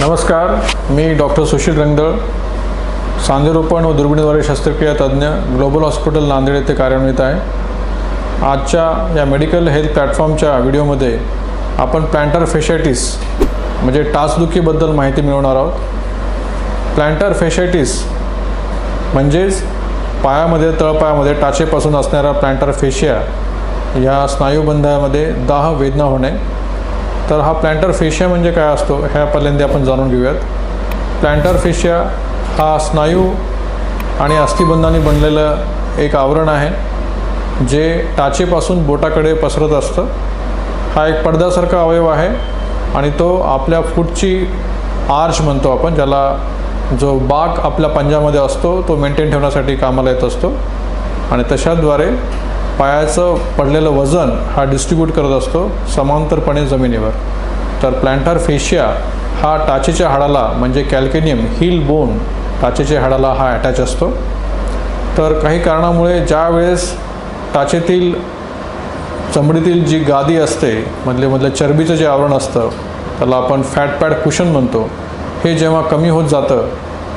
नमस्कार मी डॉक्टर सुशील रंगदळ सांधेरोपण व दुर्बिणीद्वारे शस्त्रक्रिया तज्ज्ञ ग्लोबल हॉस्पिटल नांदेड येथे कार्यान्वित आहे. आजच्या या मेडिकल हेल्थ प्लॅटफॉर्मच्या व्हिडिओमध्ये आपण प्लॅन्टर फेशायटिस म्हणजे टाचदुखीबद्दल माहिती मिळवणार आहोत. प्लॅन्टर फेशायटिस म्हणजेच पायामध्ये तळपायामध्ये टाचेपासून असणारा प्लॅन्टर फेशिया या स्नायूबंधामध्ये दाह वेदना होणे तर हा प्लॅन्टर फेशिया म्हणजे काय असतो? ह्या पहिल्यांदा आपण जाणून घेऊयात. प्लॅन्टर फेशिया हा स्नायू आणि अस्थिबंधाने बनलेलं एक आवरण आहे जे टाचेपासून बोटाकडे पसरत असतं. हा एक पडद्यासारखा अवयव आहे आणि तो आपल्या फूटची आर्च म्हणतो आपण ज्याला जो बाक आपल्या पंजामध्ये असतो तो मेंटेन ठेवण्यासाठी कामाला येत असतो. आणि तशाद्वारे पायाचं पडलेलं वजन हा डिस्ट्रीब्यूट करत असतो समांतरपणे जमिनीवर. तर प्लॅन्टर फेशिया हा टाचेच्या हाडाला म्हणजे कॅल्केनियम हिल बोन टाचेच्या हाडाला हा अटॅच असतो. तर काही कारणामुळे ज्या वेळेस टाचेतील चमडीतील जी गादी असते मधले मधलं चरबीचं जे आवरण असतं त्याला आपण फॅट पॅड कुशन म्हणतो. हे जेव्हा कमी होत जातं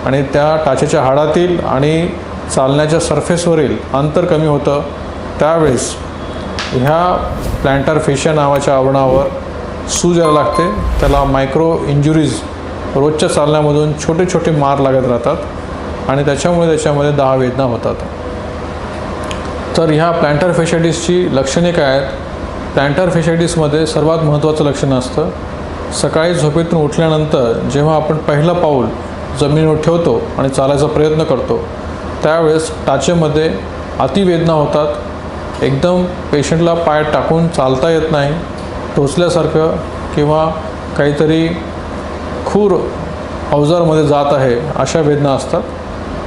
आणि त्या टाचेच्या हाडातील आणि चालण्याच्या सरफेसवरील अंतर कमी होतं त्यावेळेस ह्या प्लॅन्टर फेशिया नावाच्या आवरणावर सूज यायला लागते. त्याला मायक्रो इंजुरीज रोजच्या चालण्यामधून छोटे छोटे मार लागत राहतात आणि त्याच्यामुळे त्याच्यामध्ये दहा वेदना होतात. तर ह्या प्लॅन्टर फेशायटिसची लक्षणे काय आहेत? प्लॅन्टर फेशायटिसमध्ये सर्वात महत्त्वाचं लक्षण असतं. सकाळी झोपेतून उठल्यानंतर जेव्हा आपण पहिलं पाऊल जमिनीवर ठेवतो आणि चालायचा प्रयत्न करतो त्यावेळेस टाचेमध्ये अतिवेदना होतात. एकदम पेशंटला पाय टाकून चालता येत नाही टोचल्यासारखं किंवा काहीतरी खूर अवजारमध्ये जात आहे अशा वेदना असतात.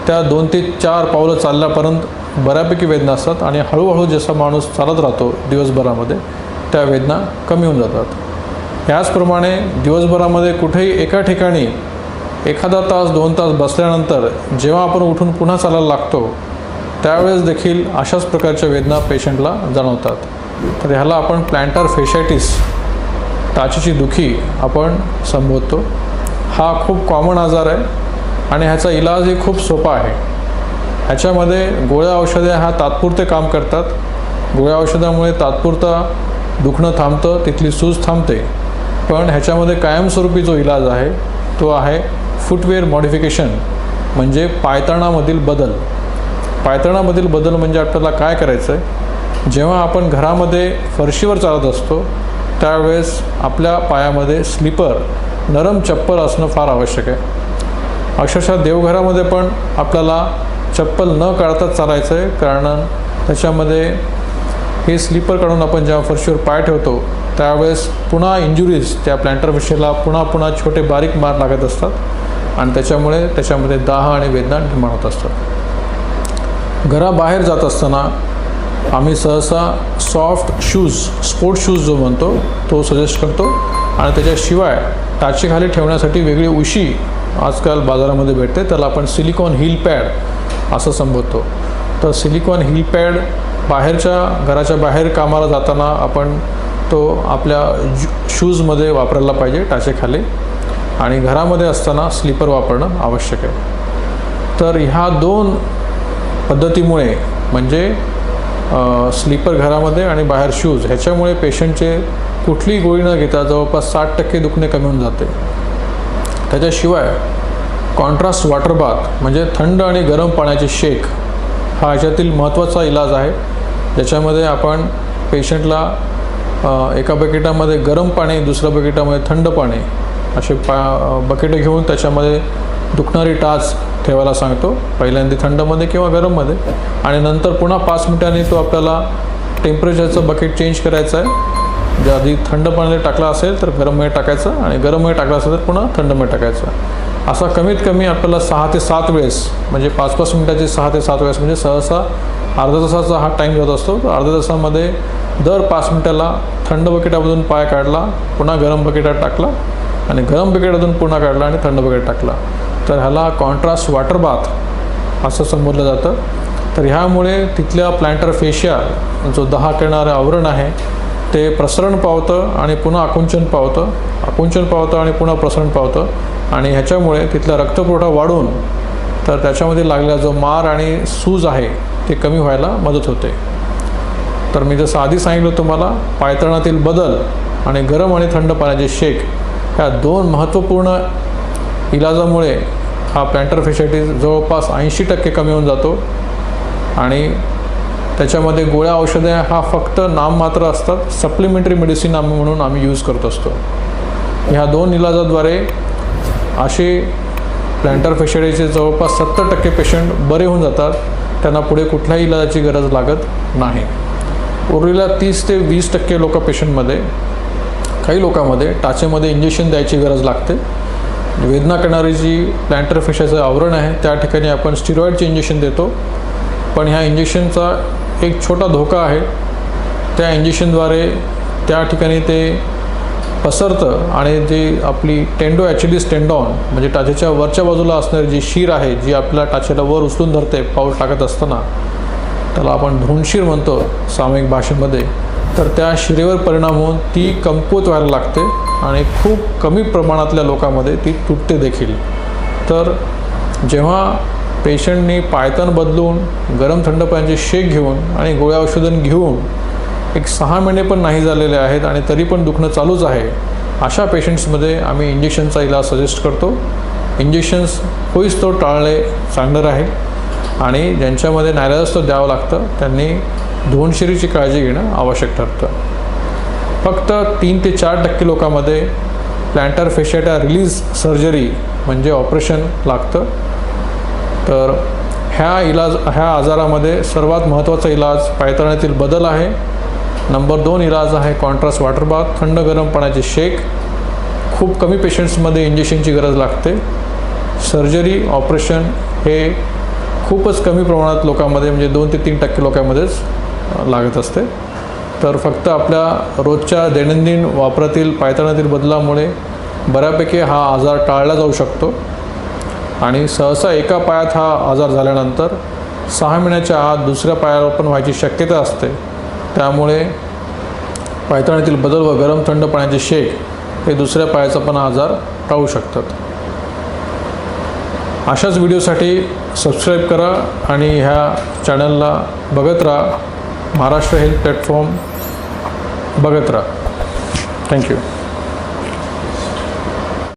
त्या दोन ते चार पावलं चालल्यापर्यंत बऱ्यापैकी वेदना असतात आणि हळूहळू जसा माणूस चालत राहतो दिवसभरामध्ये त्या वेदना कमी होऊन जातात. याचप्रमाणे दिवसभरामध्ये कुठेही एका ठिकाणी एखादा तास दोन तास बसल्यानंतर जेव्हा आपण उठून पुन्हा चालायला लागतो त्यावेळेस देखील अशाच प्रकारच्या वेदना पेशंटला जाणवतात. तर ह्याला आपण प्लॅन्टर फेशायटिस टाचेची दुखी आपण संबोधतो. हा खूप कॉमन आजार आहे आणि ह्याचा इलाजही खूप सोपा आहे. ह्याच्यामध्ये गोळ्या औषधे हा तात्पुरते काम करतात. गोळ्या औषधामुळे तात्पुरता दुखणं थांबतं तिथली सूज थांबते. पण ह्याच्यामध्ये कायमस्वरूपी जो इलाज आहे तो आहे फुटवेअर मॉडिफिकेशन म्हणजे पायतणामधील बदल. पायतणामधील बदल म्हणजे आपल्याला काय करायचं आहे जेव्हा आपण घरामध्ये फरशीवर चालत असतो त्यावेळेस आपल्या पायामध्ये स्लीपर नरम चप्पल असणं फार आवश्यक आहे. अक्षरशः देवघरामध्ये पण आपल्याला चप्पल न काढताच चालायचं आहे कारण त्याच्यामध्ये हे स्लीपर काढून आपण जेव्हा फरशीवर पाय ठेवतो त्यावेळेस पुन्हा इंजुरीज त्या प्लॅन्टर विषयीला पुन्हा पुन्हा छोटे बारीक मार लागत असतात. आणि त्याच्यामुळे त्याच्यामध्ये दाह आणि वेदना निर्माण होत असतात. घराबाहेर जात असताना आम्ही सहसा सॉफ्ट शूज स्पोर्ट शूज जो म्हणतो तो सजेस्ट करतो. आणि त्याच्याशिवाय टाचेखाली ठेवण्यासाठी वेगळी उशी आजकाल बाजारामध्ये भेटते. त्याला आपण सिलिकॉन हिल पॅड असं संबोधतो. तर सिलिकॉन हिल पॅड बाहेरच्या घराच्या बाहेर कामाला जाताना आपण तो आपल्या शूजमध्ये वापरायला पाहिजे टाचेखाली आणि घरामध्ये असताना स्लीपर वापरणं आवश्यक आहे. तर ह्या दोन पद्धतीमुळे म्हणजे स्लीपर घरामध्ये आणि बाहेर शूज ह्याच्यामुळे पेशंटचे कुठलीही गोळी न घेता जवळपास साठ टक्के दुखणे कमी होऊन जाते. त्याच्याशिवाय कॉन्ट्रास्ट वॉटर बाथ म्हणजे थंड आणि गरम पाण्याचे शेक हा ह्याच्यातील महत्त्वाचा इलाज आहे. ज्याच्यामध्ये आपण पेशंटला एका बकेटामध्ये गरम पाणी दुसऱ्या बकेटामध्ये थंड पाणी असे पा बकेटं घेऊन त्याच्यामध्ये दुखणारी टाच ठेवायला सांगतो. पहिल्यांदा थंडमध्ये किंवा गरममध्ये. आणि नंतर पुन्हा पाच मिनिटांनी तो आपल्याला टेम्परेचरचं बकेट चेंज करायचं आहे. ज्या आधी थंड पाण्याने टाकला असेल तर गरममध्ये टाकायचं आणि गरममध्ये टाकला असेल तर पुन्हा थंडमध्ये टाकायचं. असा कमीत कमी आपल्याला सहा ते सात वेळेस म्हणजे पाच पाच मिनिटाचे सहा ते सात वेळेस म्हणजे सहसा अर्धा तासाचा हा टाईम जात असतो. तर अर्ध्या तासामध्ये दर पाच मिनिटाला थंड बकेटामधून पाय काढला पुन्हा गरम बकेटात टाकला आणि गरम बकेटातून पुन्हा काढला आणि थंड बकेट टाकला. तर ह्याला कॉन्ट्रास्ट वॉटर बाथ असं संबोधलं जातं. तर ह्यामुळे तिथल्या प्लॅन्टर फेशिया जो दहा करणारं आवरण आहे ते प्रसरण पावतं आणि पुन्हा आकुंचन पावतं. आकुंचन पावतं आणि पुन्हा प्रसरण पावतं. आणि ह्याच्यामुळे तिथला रक्तपुरवठा वाढून तर त्याच्यामध्ये लागलेला जो मार आणि सूज आहे ते कमी व्हायला मदत होते. तर मी जसं आधी सांगितलं तुम्हाला पायतणातील बदल आणि गरम आणि थंड पाण्याचे शेक ह्या दोन महत्त्वपूर्ण इलाजामुळे हा प्लॅन्टर फेशायटीस जवळपास ऐंशी टक्के कमी होऊन जातो. आणि त्याच्यामध्ये गोळ्या औषधे हा फक्त नाममात्र असतात. सप्लिमेंटरी मेडिसिन आम्ही म्हणून आम्ही यूज करत असतो. ह्या दोन इलाजाद्वारे असे प्लॅन्टर फेशायटीचे जवळपास सत्तर टक्के पेशंट बरे होऊन जातात. त्यांना पुढे कुठल्याही इलाजाची गरज लागत नाही. उरलेल्या तीस ते वीस टक्के लोक पेशंटमध्ये काही लोकांमध्ये टाचेमध्ये इंजेक्शन द्यायची गरज लागते. वेदना करणारी जी प्लॅन्टर फिशाचं आवरण आहे त्या ठिकाणी आपण स्टिरॉईडचे इंजेक्शन देतो. पण ह्या इंजेक्शनचा एक छोटा धोका आहे. त्या इंजेक्शनद्वारे त्या ठिकाणी ते पसरतं आणि जी आपली टेंडो ॲचिडिस टेंडॉन म्हणजे टाचेच्या वरच्या बाजूला असणारी जी शीर आहे जी आपल्या टाचेला वर उचलून धरते पाऊल टाकत असताना त्याला आपण धोंडशीर म्हणतो सामूहिक भाषेमध्ये. तर त्या शिरेवर परिणाम होऊन ती कमकुवत व्हायला लागते. आणि खूप कमी प्रमाणातल्या लोकांमध्ये ती तुटते देखील. तर जेव्हा पेशंटनी पायतान बदलून गरम थंड पाण्याचे शेक घेऊन आणि गोळ्या औषधन घेऊन एक सहा महिने पण नाही झालेले आहेत आणि तरी पण दुखणं चालूच आहे अशा पेशंट्समध्ये आम्ही इंजेक्शनचा इलाज सजेस्ट करतो. इंजेक्शन्स होईच तो टाळणे चांगलं राहील आणि ज्यांच्यामध्ये नायलाजच तो द्यावं लागतं त्यांनी धोंडशिरीची काळजी घेणं आवश्यक ठरतं. फक्त तीन ते चार टक्के लोकांमध्ये प्लॅन्टर फेशेटा रिलीज सर्जरी म्हणजे ऑपरेशन लागतं. तर ह्या इलाज ह्या आजारामध्ये सर्वात महत्त्वाचा इलाज पायतळण्यातील बदल आहे. नंबर दोन इलाज आहे कॉन्ट्रास्ट वॉटर बाथ थंड गरम पाण्याचे शेक खूप कमी पेशंट्समध्ये इंजेक्शनची गरज लागते. सर्जरी ऑपरेशन हे खूपच कमी प्रमाणात लोकांमध्ये म्हणजे दोन ते तीन टक्के लोकांमध्येच लागत असते. तर फक्त आपल्या रोजच्या दैनंदिन वापरातील पायतणातील बदलामुळे बऱ्यापैकी हा आजार टाळला जाऊ शकतो. आणि सहसा एका पायात हा आजार झाल्यानंतर सहा महिन्याच्या आत दुसऱ्या पायावर पण व्हायची शक्यता असते. त्यामुळे पायताळीतील बदल व गरम थंड पाण्याचे शेक हे दुसऱ्या पायाचा पण आजार टाळू शकतात. अशाच व्हिडिओसाठी सबस्क्राईब करा आणि ह्या चॅनलला बघत राहा. महाराष्ट्र हेल्थ प्लॅटफॉर्म बघत राहा थँक्यू